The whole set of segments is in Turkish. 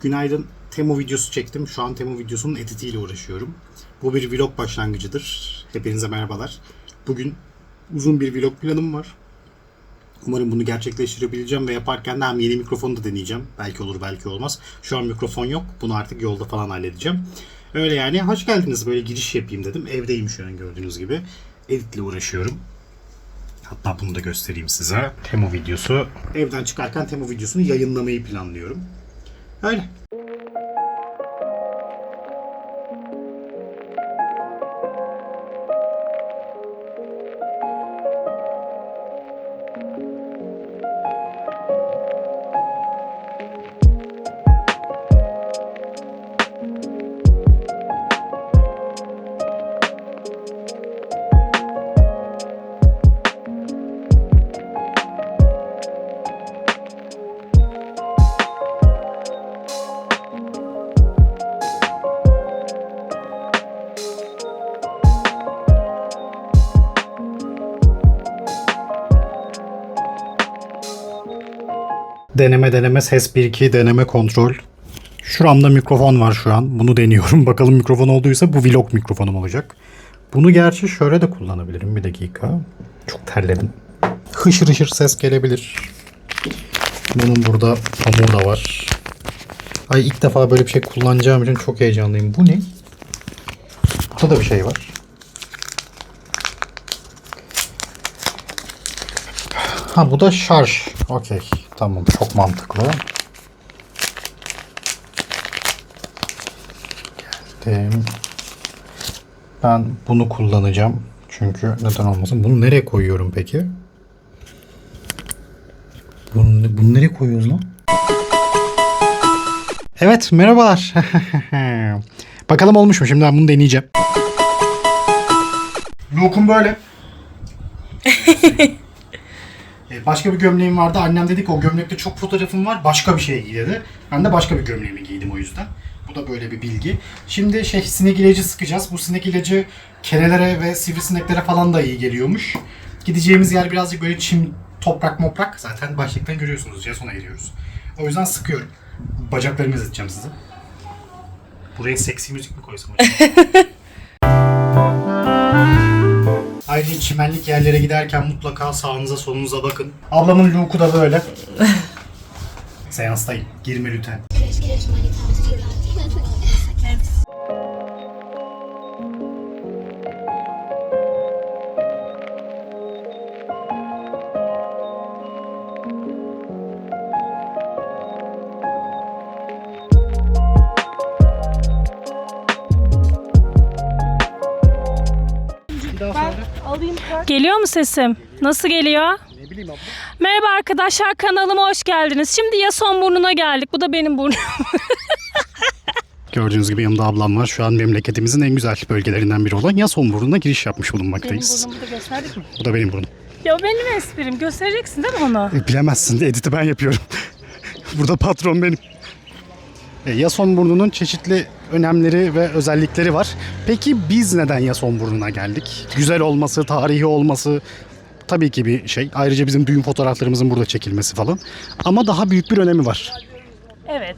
Günaydın. Temu videosu çektim. Şu an Temu videosunun editiyle uğraşıyorum. Bu bir vlog başlangıcıdır. Hepinize merhabalar. Bugün uzun bir vlog planım var. Umarım bunu gerçekleştirebileceğim ve yaparken de hem yeni mikrofonu da deneyeceğim. Belki olur belki olmaz. Şu an mikrofon yok. Bunu artık yolda falan halledeceğim. Öyle yani. Hoş geldiniz. Böyle giriş yapayım dedim. Evdeyim şu an gördüğünüz gibi. Editle uğraşıyorum. Hatta bunu da göstereyim size. Temu videosu. Evden çıkarken Temu videosunu yayınlamayı planlıyorum. Öyle. Deneme deneme ses 1-2 deneme kontrol. Şuramda mikrofon var şu an. Bunu deniyorum. Bakalım mikrofon olduysa bu vlog mikrofonum olacak. Bunu gerçi şöyle de kullanabilirim. Bir dakika. Çok terledim. Hışır hışır ses gelebilir. Bunun burada pamuğu da var. Ay ilk defa böyle bir şey kullanacağım için çok heyecanlıyım. Bu ne? Burada da bir şey var. Ha bu da şarj. Okey. Tamam. Çok mantıklı. Geldim. Ben bunu kullanacağım. Çünkü neden olmasın? Bunu nereye koyuyorum peki? Bunu, bunu nereye koyuyoruz lan? Evet merhabalar. Bakalım olmuş mu? Şimdi ben bunu deneyeceğim. Look'um böyle. Başka bir gömleğim vardı. Annem dedi ki o gömlekte çok fotoğrafım var. Başka bir şey giy dedi. Ben de başka bir gömleğimi giydim o yüzden. Bu da böyle bir bilgi. Şimdi şey sinek ilacı sıkacağız. Bu sinek ilacı kelelere ve sivrisineklere falan da iyi geliyormuş. Gideceğimiz yer birazcık böyle çim, toprak moprak. Zaten başlıktan görüyorsunuz. Jason'a giriyoruz. O yüzden sıkıyorum. Bacaklarımı izleteceğim size. Buraya seksi müzik mi koysam acaba? Ayrıca çimenlik yerlere giderken mutlaka sağınıza solunuza bakın. Ablamın look'u da böyle. Seanstayım. Girme lütfen. Sesim? Nasıl geliyor? Ne bileyim abla. Merhaba arkadaşlar kanalıma hoş geldiniz. Şimdi Yason burnuna geldik. Bu da benim burnum. Gördüğünüz gibi yanımda ablam var. Şu an memleketimizin en güzel bölgelerinden biri olan Yasonburnu'na giriş yapmış bulunmaktayız. da gösterdik mi? Bu da benim burnum. Ya benim esprim. Göstereceksin değil mi onu? E, Bilemezsin. Editi ben yapıyorum. Burada patron benim. E, Yasonburnu'nun çeşitli önemleri ve özellikleri var. Peki biz neden Yasonburnu'na geldik? Güzel olması, tarihi olması tabii ki bir şey. Ayrıca bizim düğün fotoğraflarımızın burada çekilmesi falan. Ama daha büyük bir önemi var. Evet.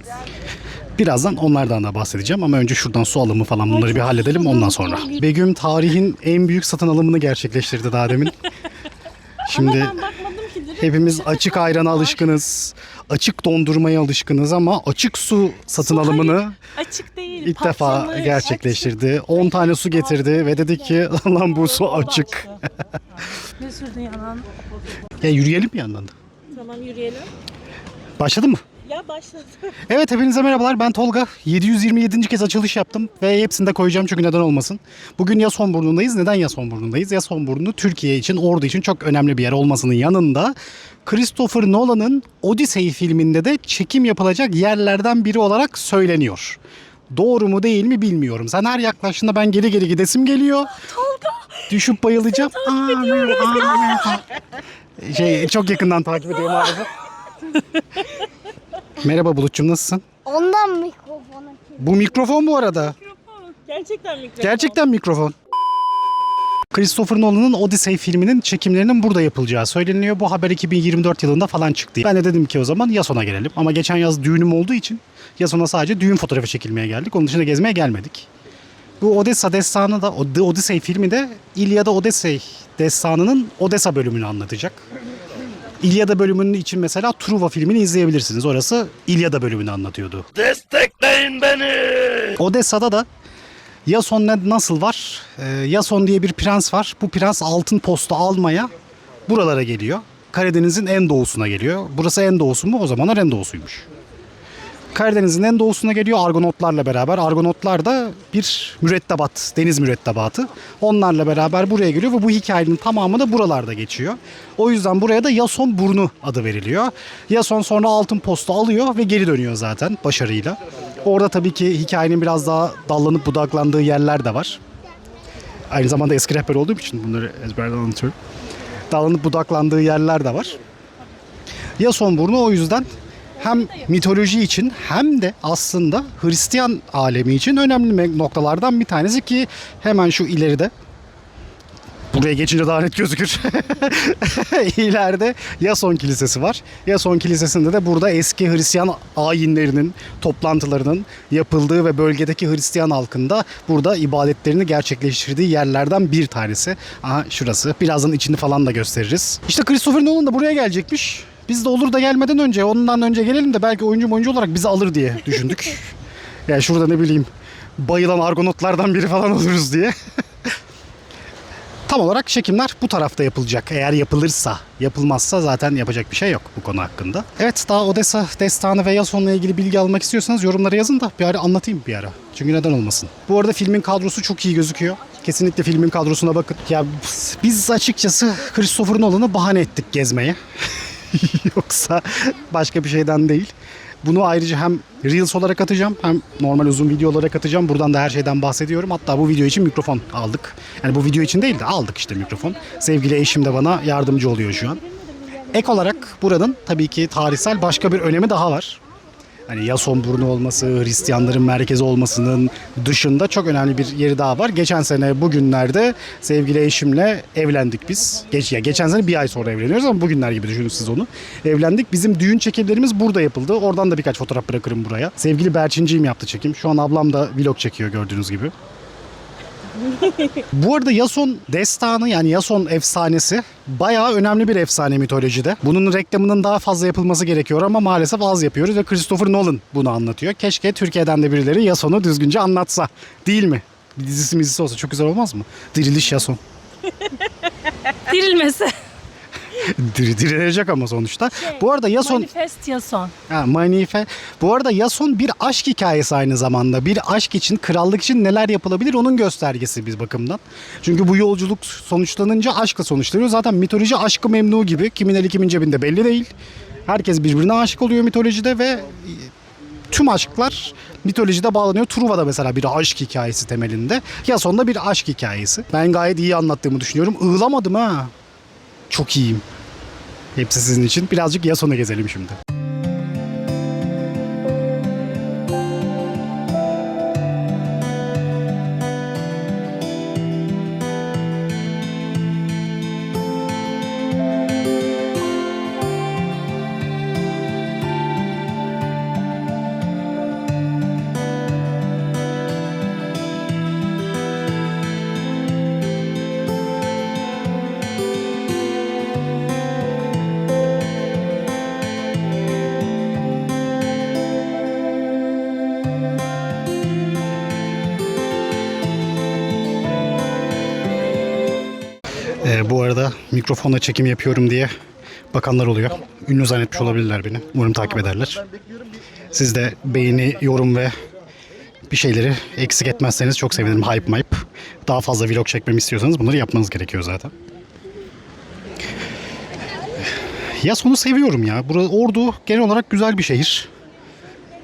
Birazdan onlardan da bahsedeceğim ama önce şuradan su alımı falan bunları bir halledelim ondan sonra. Begüm tarihin en büyük satın alımını gerçekleştirdi daha demin. Şimdi bakmadım ki direkt. hepimiz açık ayrana alışkınız. Açık dondurmaya alışkınız ama açık su satın Su alımını Açık değil. ilk defa gerçekleştirdi. 10 tane su getirdi ve dedi ki lan bu su açık. ne sürdün yanan? Ya yürüyelim bir yandan da. Tamam yürüyelim. Başladı mı? Ya başladı. Evet hepinize merhabalar ben Tolga. 727. kez açılış yaptım ve hepsini de koyacağım çünkü neden olmasın. Bugün Yasonburnu'ndayız. Neden Yasonburnu'ndayız? Yasonburnu Türkiye için, Ordu için çok önemli bir yer olmasının yanında Christopher Nolan'ın Odyssey filminde de çekim yapılacak yerlerden biri olarak söyleniyor. Doğru mu değil mi bilmiyorum. Sen her yaklaştığında ben geri geri gidesim geliyor. Tolga. Düşüp bayılacağım. Aa, merhaba, merhaba. Şey çok yakından takip ediyorum maalesef. Merhaba Bulut'cum nasılsın? Ondan mikrofonu Bu mikrofon bu arada. Gerçekten mikrofon. Gerçekten mikrofon. Christopher Nolan'ın Odyssey filminin çekimlerinin burada yapılacağı söyleniyor. Bu haber 2024 yılında falan çıktı. Ben de dedim ki o zaman Yason'a gelelim. Ama geçen yaz düğünüm olduğu için Yason'a sadece düğün fotoğrafı çekilmeye geldik. Onun dışında gezmeye gelmedik. Bu Odessa destanı da The Odyssey filmi de İlyada Odyssey destanının Odessa bölümünü anlatacak. İlyada bölümünün için mesela Truva filmini izleyebilirsiniz. Orası İlyada bölümünü anlatıyordu. Destekleyin beni. Odessa'da da Yason nasıl var? Ee, Yason diye bir prens var. Bu prens altın postu almaya buralara geliyor. Karadeniz'in en doğusuna geliyor. Burası en doğusu mu? O zamanlar en doğusuymuş. Karadeniz'in en doğusuna geliyor Argonotlarla beraber. Argonotlar da bir mürettebat, deniz mürettebatı. Onlarla beraber buraya geliyor ve bu hikayenin tamamı da buralarda geçiyor. O yüzden buraya da Yason Burnu adı veriliyor. Yason sonra altın postu alıyor ve geri dönüyor zaten başarıyla. Orada tabii ki hikayenin biraz daha dallanıp budaklandığı yerler de var. Aynı zamanda eski rehber olduğum için bunları ezberden anlatıyorum. Dallanıp budaklandığı yerler de var. Yason Burnu o yüzden hem mitoloji için hem de aslında Hristiyan alemi için önemli noktalardan bir tanesi ki hemen şu ileride Buraya geçince daha net gözükür. İleride Yason Kilisesi var. Yason Kilisesi'nde de burada eski Hristiyan ayinlerinin, toplantılarının yapıldığı ve bölgedeki Hristiyan halkında burada ibadetlerini gerçekleştirdiği yerlerden bir tanesi. Aha şurası. Birazdan içini falan da gösteririz. İşte Christopher Nolan da buraya gelecekmiş. Biz de olur da gelmeden önce, ondan önce gelelim de belki oyuncu oyuncu olarak bizi alır diye düşündük. yani şurada ne bileyim bayılan argonotlardan biri falan oluruz diye. Tam olarak çekimler bu tarafta yapılacak. Eğer yapılırsa, yapılmazsa zaten yapacak bir şey yok bu konu hakkında. Evet daha Odessa destanı ve Yason'la ilgili bilgi almak istiyorsanız yorumlara yazın da bir ara anlatayım bir ara. Çünkü neden olmasın. Bu arada filmin kadrosu çok iyi gözüküyor. Kesinlikle filmin kadrosuna bakın. Ya biz açıkçası Christopher Nolan'ı bahane ettik gezmeye. Yoksa başka bir şeyden değil. Bunu ayrıca hem Reels olarak atacağım hem normal uzun video olarak atacağım. Buradan da her şeyden bahsediyorum. Hatta bu video için mikrofon aldık. Yani bu video için değil de aldık işte mikrofon. Sevgili eşim de bana yardımcı oluyor şu an. Ek olarak buranın tabii ki tarihsel başka bir önemi daha var. Hani Yason burnu olması, Hristiyanların merkezi olmasının dışında çok önemli bir yeri daha var. Geçen sene bugünlerde sevgili eşimle evlendik biz. Geç, ya geçen sene bir ay sonra evleniyoruz ama bugünler gibi düşünün siz onu. Evlendik. Bizim düğün çekimlerimiz burada yapıldı. Oradan da birkaç fotoğraf bırakırım buraya. Sevgili Berçinciğim yaptı çekim. Şu an ablam da vlog çekiyor gördüğünüz gibi. Bu arada Yason destanı yani Yason efsanesi bayağı önemli bir efsane mitolojide. Bunun reklamının daha fazla yapılması gerekiyor ama maalesef az yapıyoruz ve Christopher Nolan bunu anlatıyor. Keşke Türkiye'den de birileri Yason'u düzgünce anlatsa. Değil mi? Bir dizisi mizisi olsa çok güzel olmaz mı? Diriliş Yason. Dirilmesi. Diri, dirilecek ama sonuçta. Bu arada Yason... Manifest Yason. Ha, Manife. Bu arada Yason bir aşk hikayesi aynı zamanda. Bir aşk için, krallık için neler yapılabilir onun göstergesi biz bakımdan. Çünkü bu yolculuk sonuçlanınca aşkla sonuçlanıyor. Zaten mitoloji aşkı memnu gibi. Kimin eli kimin cebinde belli değil. Herkes birbirine aşık oluyor mitolojide ve tüm aşklar mitolojide bağlanıyor. Truva da mesela bir aşk hikayesi temelinde. Yason'da bir aşk hikayesi. Ben gayet iyi anlattığımı düşünüyorum. Iğlamadım ha. Çok iyiyim. Hepsi sizin için. Birazcık Yason'a gezelim şimdi. Mikrofonla çekim yapıyorum diye bakanlar oluyor. Ünlü zannetmiş olabilirler beni. Umarım takip ederler. Siz de beğeni, yorum ve bir şeyleri eksik etmezseniz çok sevinirim. Hype mype. Daha fazla vlog çekmemi istiyorsanız bunları yapmanız gerekiyor zaten. Ya sonu seviyorum ya. Burada Ordu genel olarak güzel bir şehir.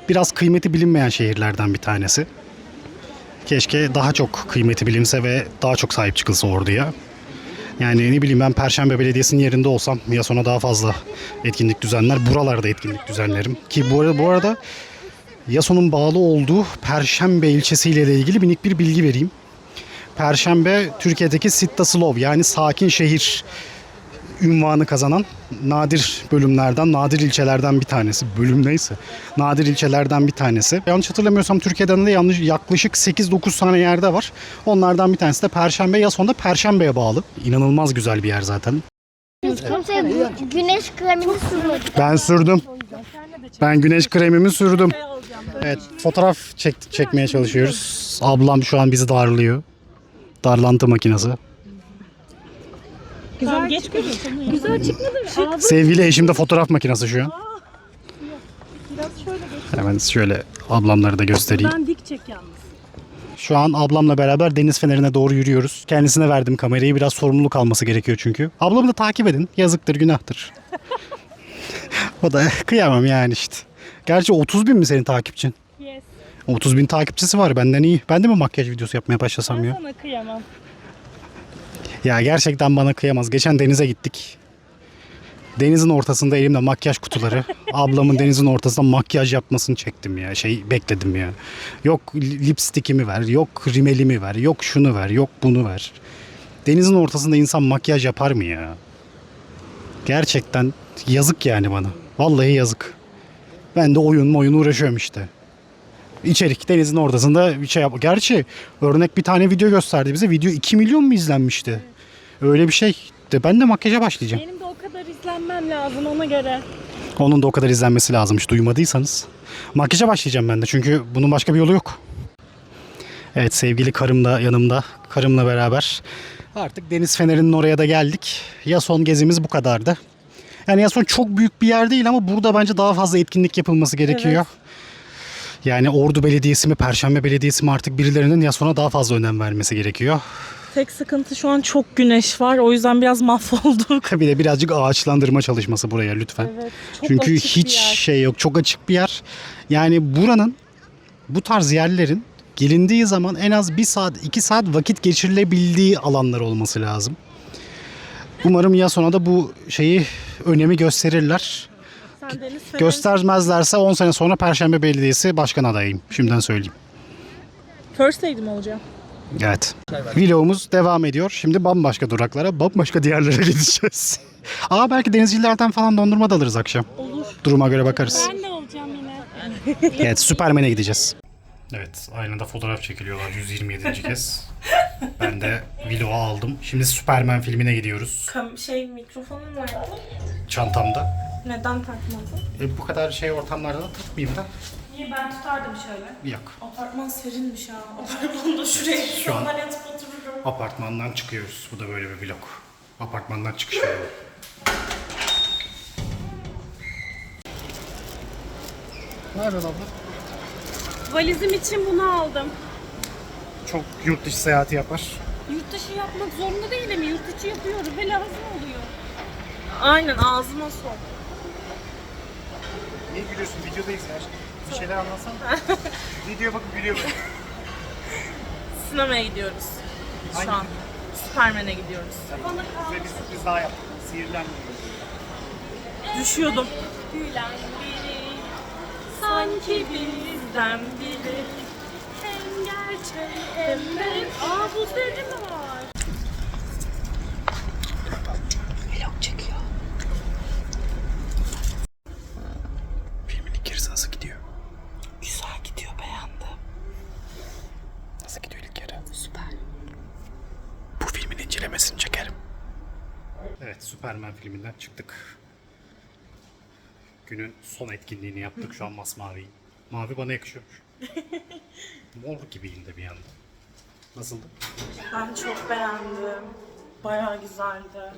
Biraz kıymeti bilinmeyen şehirlerden bir tanesi. Keşke daha çok kıymeti bilinse ve daha çok sahip çıkılsa Ordu'ya. Yani ne bileyim ben Perşembe Belediyesi'nin yerinde olsam ya sonra daha fazla etkinlik düzenler. Buralarda etkinlik düzenlerim. Ki bu arada, bu arada Yason'un bağlı olduğu Perşembe ilçesiyle de ilgili minik bir bilgi vereyim. Perşembe Türkiye'deki Sitta Slov yani sakin şehir ünvanı kazanan nadir bölümlerden, nadir ilçelerden bir tanesi. Bölüm neyse. Nadir ilçelerden bir tanesi. Yanlış hatırlamıyorsam Türkiye'den de yanlış yaklaşık 8-9 tane yerde var. Onlardan bir tanesi de Perşembe. Ya sonunda Perşembe'ye bağlı. İnanılmaz güzel bir yer zaten. Kimse gü- güneş kremini sürmedi. Ben sürdüm. Ben güneş kremimi sürdüm. Evet, fotoğraf çek, çekmeye çalışıyoruz. Ablam şu an bizi darlıyor. Darlantı makinesi. Güzel geç Güzel çıkmadı mı? Sevgili eşim de fotoğraf makinesi şu an. Hemen şöyle ablamları da göstereyim. Ben dik çek yalnız. Şu an ablamla beraber deniz fenerine doğru yürüyoruz. Kendisine verdim kamerayı. Biraz sorumluluk alması gerekiyor çünkü. Ablamı da takip edin. Yazıktır, günahtır. o da kıyamam yani işte. Gerçi 30 bin mi senin takipçin? Yes. 30 bin takipçisi var benden iyi. Ben de mi makyaj videosu yapmaya başlasam Ben ya? sana kıyamam. Ya gerçekten bana kıyamaz. Geçen denize gittik. Denizin ortasında elimde makyaj kutuları. Ablamın denizin ortasında makyaj yapmasını çektim ya. Şey bekledim ya. Yok lipstikimi ver, yok rimelimi ver, yok şunu ver, yok bunu ver. Denizin ortasında insan makyaj yapar mı ya? Gerçekten yazık yani bana. Vallahi yazık. Ben de oyun oyun uğraşıyorum işte. İçerik denizin ortasında bir şey yap. Gerçi örnek bir tane video gösterdi bize. Video 2 milyon mu izlenmişti? Öyle bir şey. De ben de makyaja başlayacağım. Benim de o kadar izlenmem lazım ona göre. Onun da o kadar izlenmesi lazımmış duymadıysanız. Makyaja başlayacağım ben de çünkü bunun başka bir yolu yok. Evet sevgili karım da yanımda. Karımla beraber artık Deniz Feneri'nin oraya da geldik. Yason gezimiz bu kadardı. Yani Yason çok büyük bir yer değil ama burada bence daha fazla etkinlik yapılması gerekiyor. Yani Ordu Belediyesi mi, Perşembe Belediyesi mi artık birilerinin Yason'a daha fazla önem vermesi gerekiyor. Tek sıkıntı şu an çok güneş var. O yüzden biraz mahvolduk. Bir de birazcık ağaçlandırma çalışması buraya lütfen. Evet. Çok Çünkü açık bir hiç yer. şey yok. Çok açık bir yer. Yani buranın bu tarz yerlerin gelindiği zaman en az bir saat, iki saat vakit geçirilebildiği alanlar olması lazım. Umarım ya sonra da bu şeyi önemi gösterirler. Sen deniz feneri- Göstermezlerse 10 sene sonra Perşembe Belediyesi başkan adayıyım. Şimdiden söyleyeyim. First aid mi olacak? Evet. Vlogumuz devam ediyor. Şimdi bambaşka duraklara, bambaşka diyarlara gideceğiz. Aa belki denizcilerden falan dondurma da alırız akşam. Olur. Duruma göre bakarız. Ben de olacağım yine. Evet Süpermen'e gideceğiz. Evet aynada fotoğraf çekiliyorlar 127. kez. Ben de vlogu aldım. Şimdi Süpermen filmine gidiyoruz. Kam- şey mikrofonun nerede? Çantamda. Neden takmadın? E, bu kadar şey ortamlarda da tutmayayım da. Niye ben tutardım şöyle. Yok. Apartman serinmiş ha. Apartmanda şuraya Şu an- atıp otururum. Apartmandan çıkıyoruz. Bu da böyle bir vlog. Apartmandan çıkış vlogu. Ne yapıyorsun abla? Valizim için bunu aldım. Çok yurt dışı seyahati yapar. Yurt dışı yapmak zorunda değilim. Yurt içi yapıyorum ve lazım oluyor. Aynen ağzıma sok. Niye gülüyorsun? Videodayız ya. Bir şeyler anlatsana. Videoya bakıp gülüyor böyle. Sinemaya gidiyoruz. Şu Hangi an. Süpermen'e gidiyoruz. Size bir sürpriz daha yaptım. Sihirlenmiyor. Düşüyordum. Gülen biri sanki bizden biri. Hem gerçek hem de... Aa bu seri mi var? Filmin ilk yarısı nasıl gidiyor? Güzel gidiyor beğendim. Nasıl gidiyor ilk yarı? Süper. Bu filmin incelemesini çekerim. Evet, Superman filminden çıktık. Günün son etkinliğini yaptık şu an masmavi. Mavi bana yakışıyormuş. Mor gibiydi de bir yandan. Nasıldı? Ben çok beğendim. Bayağı güzeldi.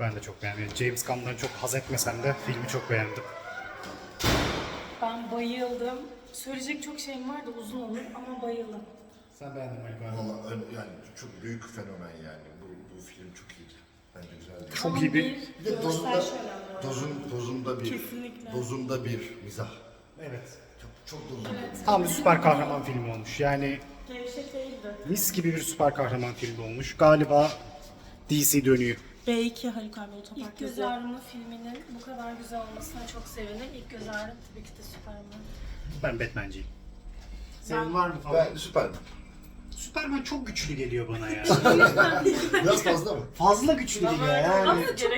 Ben de çok beğendim. James Gunn'dan çok haz etmesem de filmi çok beğendim. Ben bayıldım. Söyleyecek çok şeyim var da uzun olur ama bayıldım. Sen beğendin mi? Valla yani çok büyük fenomen yani. Bu, bu film çok iyiydi. Bence güzeldi. Çok iyi bir... Bir de dozunda, dozun, dozunda bir, Kesinlikle. dozunda bir mizah. Evet. Çok, çok dozunda. Tam bir süper kahraman filmi olmuş. Yani Gevşek değildi. mis gibi bir süper kahraman filmi olmuş. Galiba DC dönüyor. B2 Haluk abi otopark İlk göz yazıyor. ağrımı filminin bu kadar güzel olmasına çok sevindim. İlk göz ağrım tabii ki de Superman. Ben Batman'ciyim. Senin var mı falan? Ben Süperman. Superman çok güçlü geliyor bana ya. Biraz fazla mı? Fazla güçlü geliyor yani. Ama çok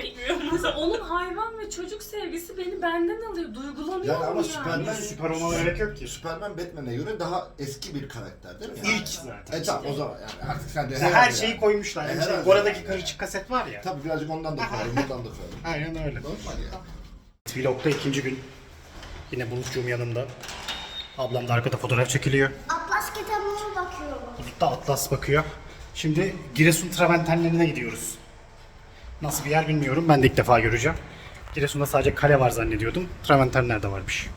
Mesela onun hayvan ve çocuk sevgisi beni benden alıyor. Duygulanıyorum Yani ama yani. Superman, Süper olmana gerek yok ki. Superman Batman'e göre daha eski bir karakter değil mi? İlk zaten. E tamam o zaman yani artık sen de Her herhalde şeyi yani. koymuşlar. Yani Herhalde. şey, Gora'daki karışık kaset var ya. Tabii birazcık ondan da koyalım, bundan da koyalım. Aynen öyle. Normal ya. Vlog'da ikinci gün. Yine Bulutçuğum yanımda. Ablam da arkada fotoğraf çekiliyor. Bulut da Atlas bakıyor. Şimdi Giresun Traventenlerine gidiyoruz. Nasıl bir yer bilmiyorum. Ben de ilk defa göreceğim. Giresun'da sadece kale var zannediyordum. Traventenler de varmış.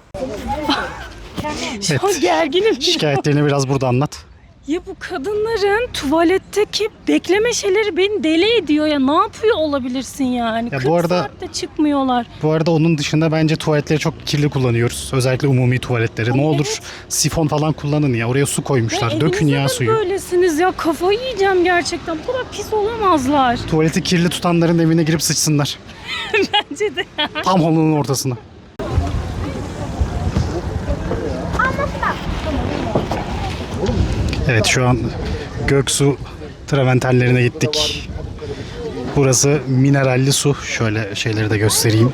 Çok gerginim. Şikayetlerini biraz burada anlat. Ya bu kadınların tuvaletteki bekleme şeyleri beni deli ediyor ya. Ne yapıyor olabilirsin yani? Ya bu 40 arada- saatte çıkmıyor. Bu arada onun dışında bence tuvaletleri çok kirli kullanıyoruz. Özellikle umumi tuvaletleri. Ne olur sifon falan kullanın ya. Oraya su koymuşlar. Dökün ya suyu. böylesiniz ya. Kafayı yiyeceğim gerçekten. Bu kadar pis olamazlar. Tuvaleti kirli tutanların evine girip sıçsınlar. Bence de. Tam halının ortasına. Evet şu an Göksu Traventenlerine gittik. Burası mineralli su. Şöyle şeyleri de göstereyim.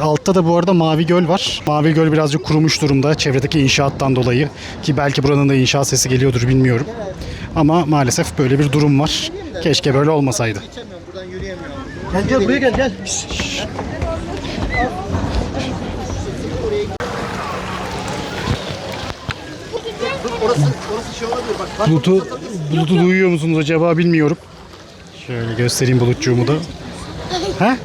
Altta da bu arada Mavi Göl var. Mavi Göl birazcık kurumuş durumda çevredeki inşaattan dolayı. Ki belki buranın da inşaat sesi geliyordur bilmiyorum. Ama maalesef böyle bir durum var. Keşke böyle olmasaydı. Gel gel buraya gel gel. Şey olabilir bak. Bulut'u, Bulut'u duyuyor musunuz acaba bilmiyorum. Şöyle göstereyim Bulutçuğumu da. He?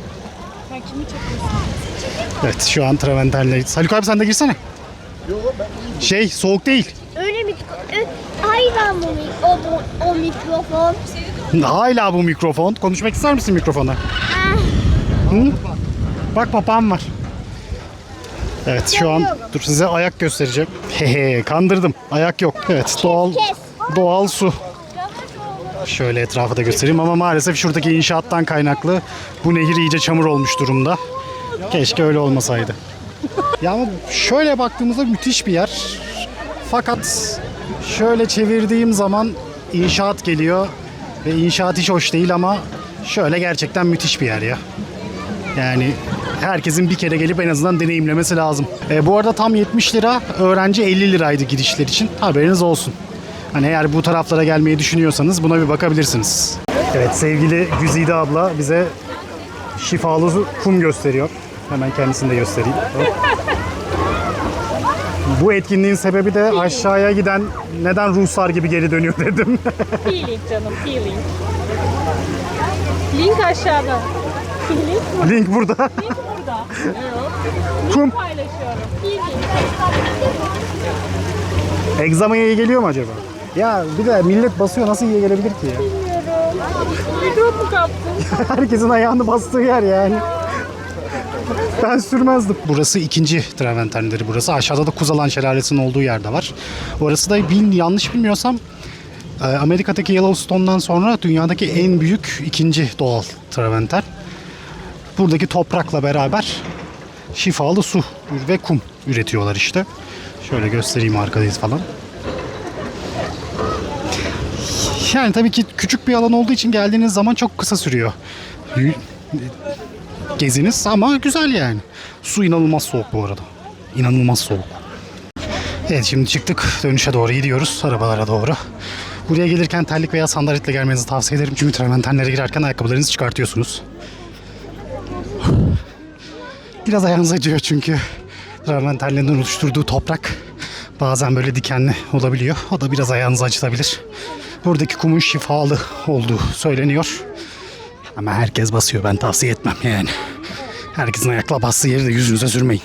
Evet şu an Traventen'leyiz. Haluk abi sen de girsene. Şey soğuk değil. Öyle mi? Mi- o, o, o mikrofon? Hala bu mikrofon. Konuşmak ister misin mikrofona? Ah, Hı? Bak papağan var. Evet şu an dur size ayak göstereceğim. Hehe kandırdım. Ayak yok. Evet doğal doğal su. Şöyle etrafı da göstereyim ama maalesef şuradaki inşaattan kaynaklı bu nehir iyice çamur olmuş durumda. Keşke öyle olmasaydı. Ya ama şöyle baktığımızda müthiş bir yer. Fakat şöyle çevirdiğim zaman inşaat geliyor ve inşaat hiç hoş değil ama şöyle gerçekten müthiş bir yer ya. Yani herkesin bir kere gelip en azından deneyimlemesi lazım. E, bu arada tam 70 lira, öğrenci 50 liraydı girişler için. Haberiniz olsun. Hani eğer bu taraflara gelmeyi düşünüyorsanız buna bir bakabilirsiniz. Evet sevgili Güzide abla bize şifalı kum gösteriyor. Hemen kendisini de göstereyim. Bu etkinliğin sebebi de aşağıya giden neden Ruslar gibi geri dönüyor dedim. Feeling canım, feeling. Link aşağıda. Link Link burada. burada. Kum. Paylaşıyorum. Egzamaya iyi geliyor mu acaba? Ya bir de millet basıyor nasıl iyi gelebilir ki ya? Mikrop mu kaptın? Herkesin ayağını bastığı yer yani. Ben sürmezdim. Burası ikinci Traventenleri burası. Aşağıda da Kuzalan Şelalesi'nin olduğu yerde var. Orası da bil, yanlış bilmiyorsam e, Amerika'daki Yellowstone'dan sonra dünyadaki en büyük ikinci doğal Traventen. Buradaki toprakla beraber şifalı su ve kum üretiyorlar işte. Şöyle göstereyim arkadayız falan. Yani tabii ki küçük bir alan olduğu için geldiğiniz zaman çok kısa sürüyor. Geziniz ama güzel yani. Su inanılmaz soğuk bu arada. İnanılmaz soğuk. Evet şimdi çıktık dönüşe doğru gidiyoruz arabalara doğru. Buraya gelirken terlik veya sandaletle gelmenizi tavsiye ederim. Çünkü traventenlere girerken ayakkabılarınızı çıkartıyorsunuz. Biraz ayağınız acıyor çünkü travertenlerin oluşturduğu toprak bazen böyle dikenli olabiliyor. O da biraz ayağınızı acıtabilir. Buradaki kumun şifalı olduğu söyleniyor. Ama herkes basıyor ben tavsiye etmem yani. Herkesin ayakla bastığı yeri de yüzünüze sürmeyin.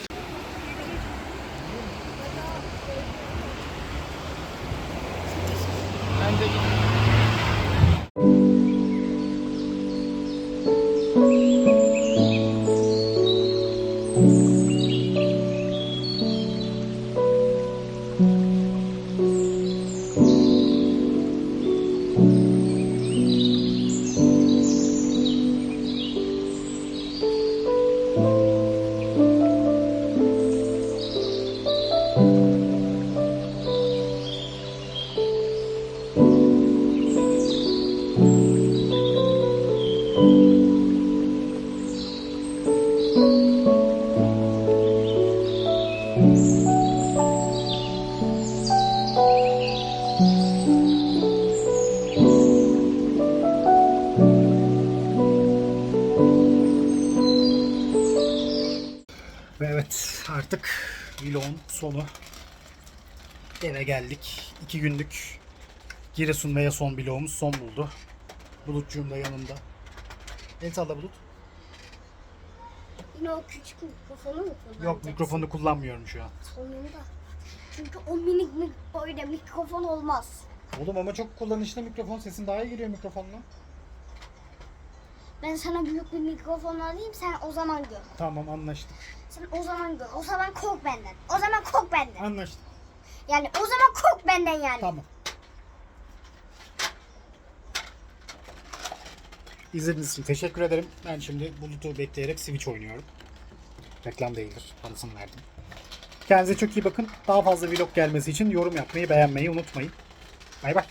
Ben de Evet artık vlogun sonu. Eve geldik. İki günlük Giresun veya son vlogumuz son buldu. Bulutcuğum da yanımda. El salla Bulut. Yine o küçük mikrofonu mu kullanacaksın? Yok mikrofonu kullanmıyorum şu an. Sonunda. Çünkü o minik mik öyle mikrofon olmaz. Oğlum ama çok kullanışlı mikrofon. Sesin daha iyi geliyor mikrofonla. Ben sana büyük bir mikrofon alayım sen o zaman gör. Tamam anlaştık. Sen o zaman gör. O zaman kork benden. O zaman kork benden. Anlaştık. Yani o zaman kork benden yani. Tamam. İzlediğiniz için teşekkür ederim. Ben şimdi Bluetooth bekleyerek Switch oynuyorum. Reklam değildir. Parasını verdim. Kendinize çok iyi bakın. Daha fazla vlog gelmesi için yorum yapmayı, beğenmeyi unutmayın. Bay bay.